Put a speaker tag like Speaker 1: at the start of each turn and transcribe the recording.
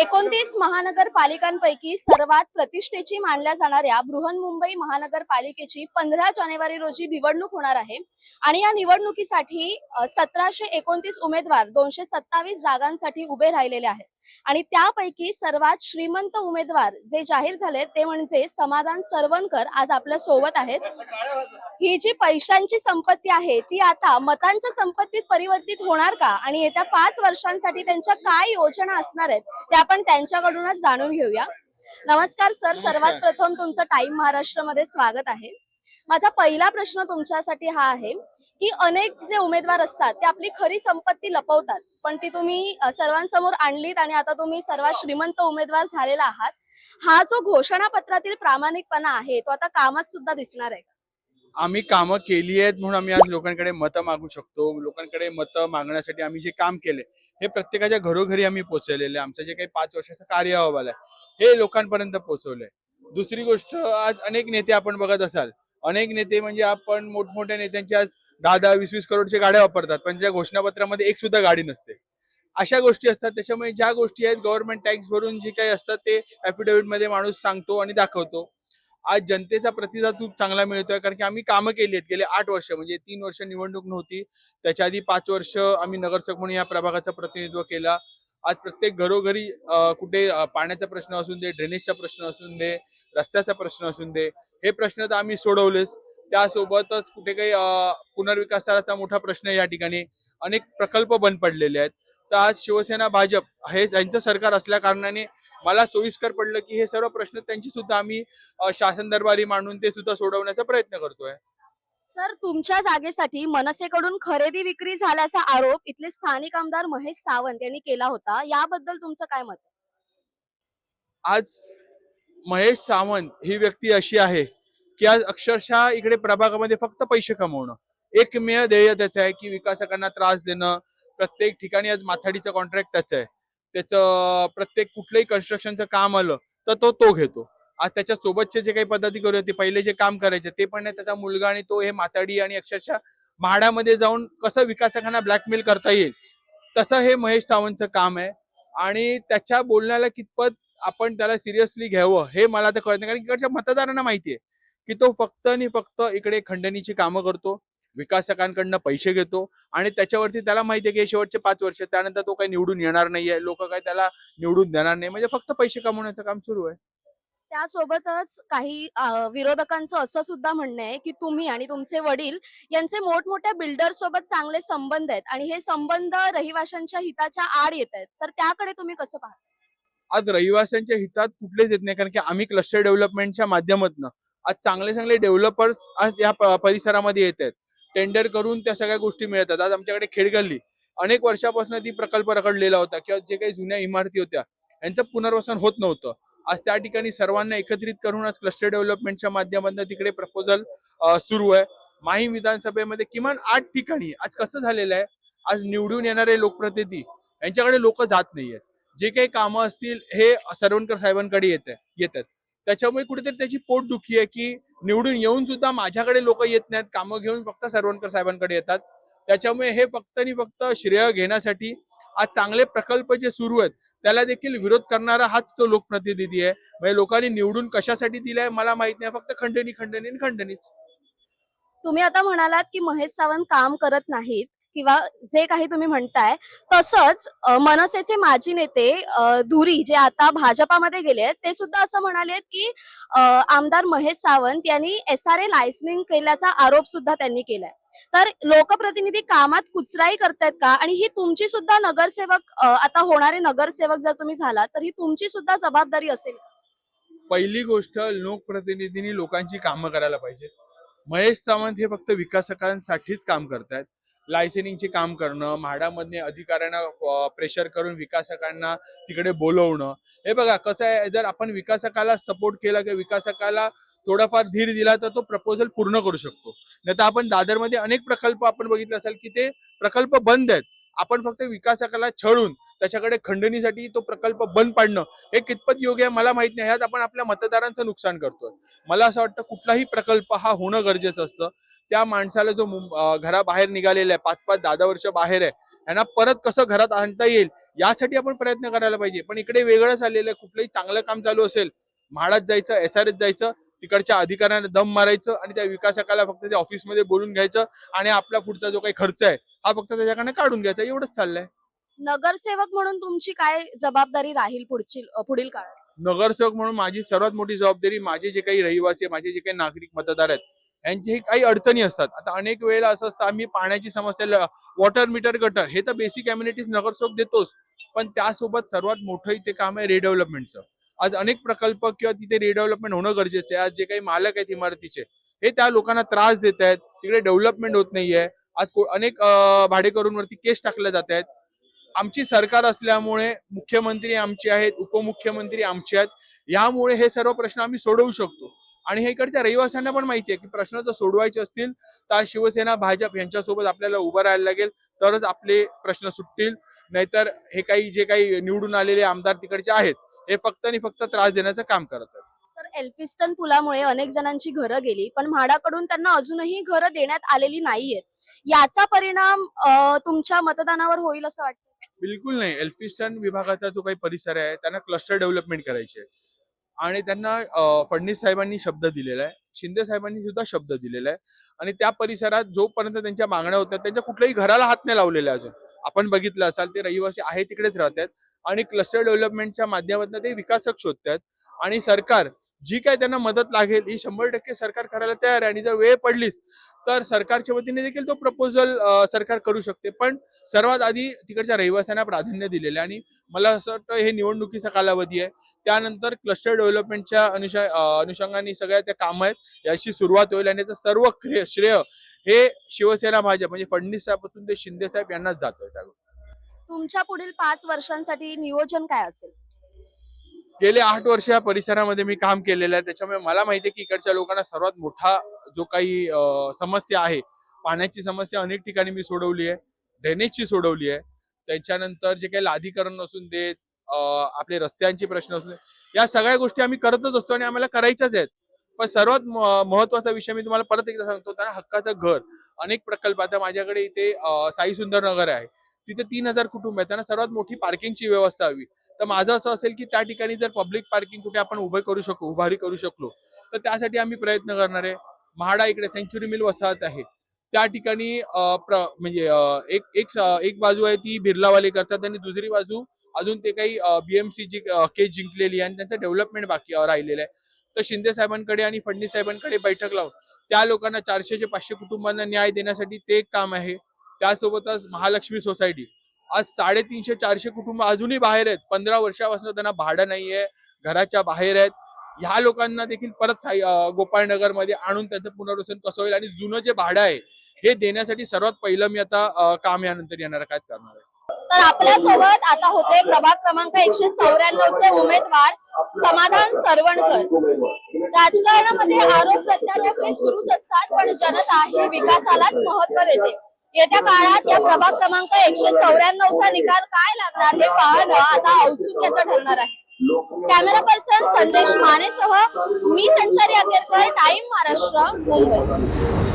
Speaker 1: एकोणतीस महानगरपालिकांपैकी सर्वात प्रतिष्ठेची मानल्या जाणाऱ्या बृहन्मुंबई महानगरपालिकेची पंधरा जानेवारी रोजी निवडणूक होणार आहे. आणि या निवडणुकीसाठी सतराशे एकोणतीस उमेदवार दोनशे सत्तावीस जागांसाठी उभे राहिलेले आहेत. आणि त्यापैकी सर्वात श्रीमंत उमेदवार जे जाहीर झाले ते म्हणजे समाधान सरवणकर आज आपल्यासोबत आहेत. ही जी पैशांची संपत्ती आहे ती आता मतांच्या संपत्तीत परिवर्तित होणार का? आणि येत्या पाच वर्षांसाठी त्यांच्या काय योजना असणार आहेत ते आपण त्यांच्याकडूनच जाणून घेऊया. नमस्कार सर. सर्वात प्रथम तुमचं टाइम महाराष्ट्रामध्ये स्वागत आहे. माझा पहिला प्रश्न तुमच्यासाठी हा आहे की अनेक जे उमेदवार असतात ते आपली खरी संपत्ती लपवतात पण ती तुम्ही सर्वांसमोर आणलीत आणि आता तुम्ही सर्वात श्रीमंत उमेदवार झालेला आहात. हा जो घोषणापत्रातील प्रामाणिकपणा आहे तो आता कामात सुद्धा दिसणार आहे
Speaker 2: आम्ही कामं केली आहेत म्हणून आम्ही आज लोकांकडे मतं मागू शकतो. लोकांकडे मतं मागण्यासाठी आम्ही जे काम केले हे प्रत्येकाच्या घरोघरी आम्ही पोहोचवलेले आमचं जे काही पाच वर्षाचं कार्य अहवाल आहे हे लोकांपर्यंत पोहोचवलंय. दुसरी गोष्ट आज अनेक नेते आपण बघत असाल अनेक नेते म्हणजे आपण मोठमोठ्या नेत्यांच्या आज दहा दहा वीस वीस करोडच्या गाड्या वापरतात पण त्या घोषणापत्रामध्ये एक सुद्धा गाडी नसते. अशा गोष्टी असतात त्याच्यामुळे ज्या गोष्टी आहेत गव्हर्नमेंट टॅक्स भरून जे काही असतात ते affidavit मध्ये माणूस सांगतो आणि दाखवतो. आज जनतेचा प्रतिसाद खूप चांगला मिळतोय कारण की आम्ही कामं केली आहेत. गेले आठ वर्ष म्हणजे तीन वर्ष निवडणूक नव्हती. त्याच्या आधी पाच वर्ष आम्ही नगरसेवक म्हणून या प्रभागाचं प्रतिनिधित्व केला. आज प्रत्येक घरोघरी कुठे पाण्याचा प्रश्न असून दे ड्रेनेजचा प्रश्न असून दे रस्त्याचा प्रश्न असून दे. हे प्रश्न तर आम्ही सोडवलेच. त्यासोबतच कुठे काही पुनर्विकासाचा मोठा प्रश्न या ठिकाणी. अनेक प्रकल्प बंद पडलेले आहेत. तर आज शिवसेना भाजप हे यांचं सरकार असल्या कारणाने मला सोयीस्कर पडलं की हे सर्व प्रश्न त्यांची सुद्धा आम्ही शासन दरबारी मांडून ते सुद्धा सोडवण्याचा प्रयत्न करतोय.
Speaker 1: सर तुमच्या जागेसाठी मनसेकडून खरेदी विक्री झाल्याचा आरोप इथले स्थानिक आमदार महेश सावंत यांनी केला होता. याबद्दल तुमचं काय मत आहे?
Speaker 2: आज महेश सावंत ही व्यक्ती अशी आहे की आज अक्षरशः इकडे प्रभागामध्ये फक्त पैसे कमवणं. एकमेव ध्येय त्याचं आहे की विकासकांना त्रास देणं. प्रत्येक ठिकाणी आज माथाडीचं कॉन्ट्रॅक्ट त्याचं आहे. त्याचं प्रत्येक कुठलंही कन्स्ट्रक्शनचं काम आलं तर तो तो घेतो. आज त्याच्या सोबतचे जे काही पद्धती करू होती पहिले जे काम करायचे ते पण नाही त्याचा मुलगा आणि तो हे माथाडी आणि अक्षरशः म्हाडामध्ये जाऊन कसं विकासकांना ब्लॅकमेल करता येईल तसं हे महेश सावंतचं काम आहे. आणि त्याच्या बोलण्याला कितपत आपण त्याला सिरियसली घ्यावं हे मला तर कळत नाही. कारण इकडच्या मतदारांना माहितीये की तो फक्त आणि फक्त इकडे खंडणीची कामं करतो विकासकांकडनं पैसे घेतो आणि त्याच्यावरती त्याला माहितीये की हे शेवटचे पाच वर्ष त्यानंतर तो काही निवडून येणार नाहीये. लोक काय त्याला निवडून देणार नाही. म्हणजे फक्त पैसे कमवण्याचं काम सुरू आहे.
Speaker 1: त्यासोबतच काही विरोधकांचं असं सुद्धा म्हणणं आहे की तुम्ही आणि तुमचे वडील यांचे मोठमोठ्या बिल्डर सोबत चांगले संबंध आहेत आणि हे संबंध रहिवाशांच्या हिताच्या आड येत आहेत. तर त्याकडे तुम्ही कसं पाहता?
Speaker 2: आज रहिवाशांच्या हितात कुठलेच येत नाही कारण की आम्ही क्लस्टर डेव्हलपमेंटच्या माध्यमातून आज चांगले चांगले डेव्हलपर्स आज या परिसरामध्ये येत आहेत. टेंडर करून त्या सगळ्या गोष्टी मिळतात. आज आमच्याकडे खेडगल्ली अनेक वर्षापासून ती प्रकल्प रखडलेला होता किंवा जे काही जुन्या इमारती होत्या यांचं पुनर्वसन होत नव्हतं. आज त्या ठिकाणी सर्वांना एकत्रित करून आज क्लस्टर डेव्हलपमेंटच्या माध्यमातून तिकडे प्रपोजल सुरू आहे. माही विधानसभेमध्ये किमान आठ ठिकाणी आज कसं झालेलं आहे? आज निवडून येणारे लोकप्रतिनिधी यांच्याकडे लोक जात नाहीयेत. जे काही कामं असतील हे सरवणकर साहेबांकडे येत येतात. त्याच्यामुळे कुठेतरी त्याची पोटदुखी आहे की निवडून येऊन सुद्धा माझ्याकडे लोक येत नाहीत कामं घेऊन फक्त सरवणकर साहेबांकडे येतात. त्याच्यामुळे हे फक्त आणि फक्त श्रेय घेण्यासाठी आज चांगले प्रकल्प जे सुरू आहेत त्याला देखील विरोध करणारा हाच तो लोकप्रतिनिधी आहे. म्हणजे लोकांनी निवडून कशासाठी दिलाय मला माहीत नाही फक्त खंडणी खंडणी आणि खंडणीच.
Speaker 1: तुम्ही आता म्हणालात की महेश सावंत काम करत नाहीत. किंवा जे काही तुम्ही म्हणताय तसंच मनसेचे माजी नेते धुरी जे आता भाजपामध्ये गेले आहेत ते सुद्धा असं म्हणाले आहेत की आमदार महेश सावंत यांनी एस आर ए लायसनिंग केल्याचा आरोप सुद्धा त्यांनी केलाय. तर लोकप्रतिनिधी कामात कुचराई करतायत का? आणि ही तुमची सुद्धा नगरसेवक आता होणारे नगरसेवक जर तुम्ही झालात तर ही तुमची सुद्धा जबाबदारी असेल
Speaker 2: पहिली गोष्ट लोकप्रतिनिधींनी लोकांची कामं करायला पाहिजे महेश सावंत हे फक्त विकासकांसाठीच काम करतायत. लायसनिंगचे काम करणं म्हाडामधने अधिकाऱ्यांना प्रेशर करून विकासकांना तिकडे बोलवणं. हे बघा कसं आहे जर आपण विकासकाला सपोर्ट केला किंवा विकासकाला थोडाफार धीर दिला तर तो प्रपोजल पूर्ण करू शकतो. नाही तर आपण दादरमध्ये अनेक प्रकल्प आपण बघितले असेल की ते प्रकल्प बंद आहेत. आपण फक्त विकासकाला छळून त्याच्याकडे खंडणीसाठी तो प्रकल्प बंद पाडणं हे कितपत योग्य आहे मला माहीत नाही. ह्यात आपण आपल्या मतदारांचं नुकसान करतोय. मला असं वाटतं कुठलाही प्रकल्प हा होणं गरजेचं असतं. त्या माणसाला जो घराबाहेर निघालेला आहे पाच पाच दहा दहा वर्ष बाहेर आहे यांना परत कसं घरात आणता येईल यासाठी आपण प्रयत्न करायला पाहिजे. पण इकडे वेगळं चाललेलं आहे कुठलंही चांगलं काम चालू असेल म्हाडात जायचं एस आर एस जायचं तिकडच्या अधिकाऱ्यांना दम मारायचं आणि त्या विकासकाला फक्त त्या ऑफिसमध्ये बोलून घ्यायचं आणि आपला पुढचा जो काही खर्च आहे हा फक्त त्याच्याकडनं काढून घ्यायचा. एवढंच चाललंय.
Speaker 1: नगरसेवक म्हणून तुमची काय जबाबदारी राहील पुढची पुढील काळात?
Speaker 2: नगरसेवक म्हणून माझी सर्वात मोठी जबाबदारी माझे जे काही रहिवासी माझे जे काही नागरिक मतदार आहेत यांची काही अडचणी असतात. आता अनेक वेळेला असं असतं आम्ही पाण्याची समस्या वॉटर मीटर गटर हे तर बेसिक कम्युनिटीज नगरसेवक देतोच. पण त्यासोबत सर्वात मोठं इथे काम आहे रिडेव्हलपमेंटचं आज अनेक प्रकल्प किंवा तिथे रिडेव्हलपमेंट होणं गरजेचं आहे. आज जे काही मालक आहेत इमारतीचे हे त्या लोकांना त्रास देत आहेत तिकडे डेव्हलपमेंट होत नाहीये. आज अनेक भाडेकरूंवरती केस टाकल्या जात आहेत आमची सरकार असल्यामुळे मुख्यमंत्री आमचे आहेत उपमुख्यमंत्री आमचे आहेत यामुळे हे सर्व प्रश्न आम्ही सोडवू शकतो. आणि हे इकडच्या रहिवाशांना पण माहिती आहे की प्रश्न जर सोडवायचे असतील तर शिवसेना भाजप यांच्यासोबत आपल्याला उभं राहायला लागेल तरच आपले प्रश्न सुटतील. नाहीतर हे काही जे काही निवडून आलेले आमदार तिकडचे आहेत हे फक्त आणि फक्त त्रास देण्याचं काम करत आहेत
Speaker 1: तर एल्फिस्टन पुलामुळे अनेक जणांची घरं गेली पण म्हाडाकडून त्यांना अजूनही घरं देण्यात आलेली नाहीयेत. याचा परिणाम तुमच्या मतदानावर होईल असं वाटतं?
Speaker 2: बिलकुल नाही. एल्फिस्टन विभागाचा जो काही परिसर आहे त्यांना क्लस्टर डेव्हलपमेंट करायचे आहे. आणि त्यांना फडणीस फडणवीस साहेबांनी शब्द दिलेला आहे. शिंदे साहेबांनी सुद्धा शब्द दिलेला आहे. आणि त्या परिसरात जोपर्यंत त्यांच्या मागण्या होत्या त्यांच्या कुठल्याही घराला हात नाही लावलेला अजून. आपण बघितलं असाल ते रहिवासी आहे तिकडेच राहतात. आणि क्लस्टर डेव्हलपमेंटच्या माध्यमातून ते विकासक शोधतात. आणि सरकार जी काय त्यांना मदत लागेल ही शंभर टक्के सरकार करायला तयार आहे. आणि जर वेळ पडलीच तर सरकारच्या वतीने देखील तो प्रपोजल सरकार करू शकते. पण सर्वात आधी तिकडच्या रहिवाशांना प्राधान्य दिलेलं आहे. आणि मला असं वाटतं हे निवडणुकीचा कालावधी आहे. त्यानंतर क्लस्टर डेव्हलपमेंटच्या अनुषा अनुषंगाने सगळ्या त्या काम आहेत. याची सुरुवात होईल आणि याचं सर्व श्रेय हे शिवसेना भाजप म्हणजे फडणवीस साहेबापासून ते शिंदे साहेब यांनाच जातोय
Speaker 1: तुमच्या पुढील पाच वर्षांसाठी नियोजन काय असेल?
Speaker 2: गेले आठ वर्ष या परिसरामध्ये मी काम केलेलं आहे. त्याच्यामुळे मला माहिती आहे की इकडच्या लोकांना सर्वात मोठा जो काही समस्या आहे पाण्याची समस्या अनेक ठिकाणी मी सोडवली आहे ड्रेनेजची सोडवली आहे. त्याच्यानंतर जे काही लादीकरण असून देत आपले रस्त्यांचे प्रश्न असून या सगळ्या गोष्टी आम्ही करतच असतो आणि आम्हाला करायच्याच आहेत. पण सर्वात म- महत्त्वाचा विषय मी तुम्हाला परत एकदा सांगतो त्यांना हक्काचं घर. अनेक प्रकल्प आता माझ्याकडे इथे साई सुंदर नगर आहे. तिथे तीन हजार कुटुंब आहेत त्यांना सर्वात मोठी पार्किंगची व्यवस्था हवी. तर माझं असं असेल की त्या ठिकाणी जर पब्लिक पार्किंग कुठे आपण उभे करू शकू उभारी करू शकलो तर त्यासाठी आम्ही प्रयत्न करणार आहे. म्हाडा इकडे सेंच्युरी मिल वसाहत आहे. त्या ठिकाणी प्र- म्हणजे एक एक एक बाजू आहे ती बिर्लावाले करतात आणि दुसरी बाजू अजून ते काही बीएमसी जी केस जिंकलेली आहे आणि त्यांचं डेव्हलपमेंट बाकी राहिलेलं आहे. तर शिंदे साहेबांकडे आणि फडणवीस साहेबांकडे बैठक लावून त्या लोकांना चारशे ते पाचशे कुटुंबांना न्याय देण्यासाठी ते एक काम आहे. त्यासोबतच महालक्ष्मी सोसायटी आज साडेतीनशे चारशे कुटुंब अजूनही बाहेर आहेत. पंधरा वर्षापासून त्यांना भाडं नाहीये घराच्या बाहेर आहेत. ह्या लोकांना देखील परत गोपाळनगरमध्ये आणून त्यांचं पुनर्वसन कसं होईल आणि जुनं जे भाडं आहे हे देण्यासाठी सर्वात पहिलं मी आता काम यानंतर येणार काय करणार आहे?
Speaker 1: तर आपल्यासोबत आता होते प्रभाग क्रमांक एकशे चौऱ्याण्णव चे उमेदवार समाधान सरवणकर. राजकारणामध्ये आरोप प्रत्यारोप हे सुरूच असतात पण जनता ही विकासालाच महत्त्व देते. येत्या काळात या प्रभाग क्रमांक एकशे चौऱ्याण्णवचा निकाल काय लागणार हे पाहणं आता औत्सुक्याचं ठरणार आहे. कॅमेरा पर्सन संदेश मानेसह मी संचारी अखेरकर टाइम महाराष्ट्र मुंबई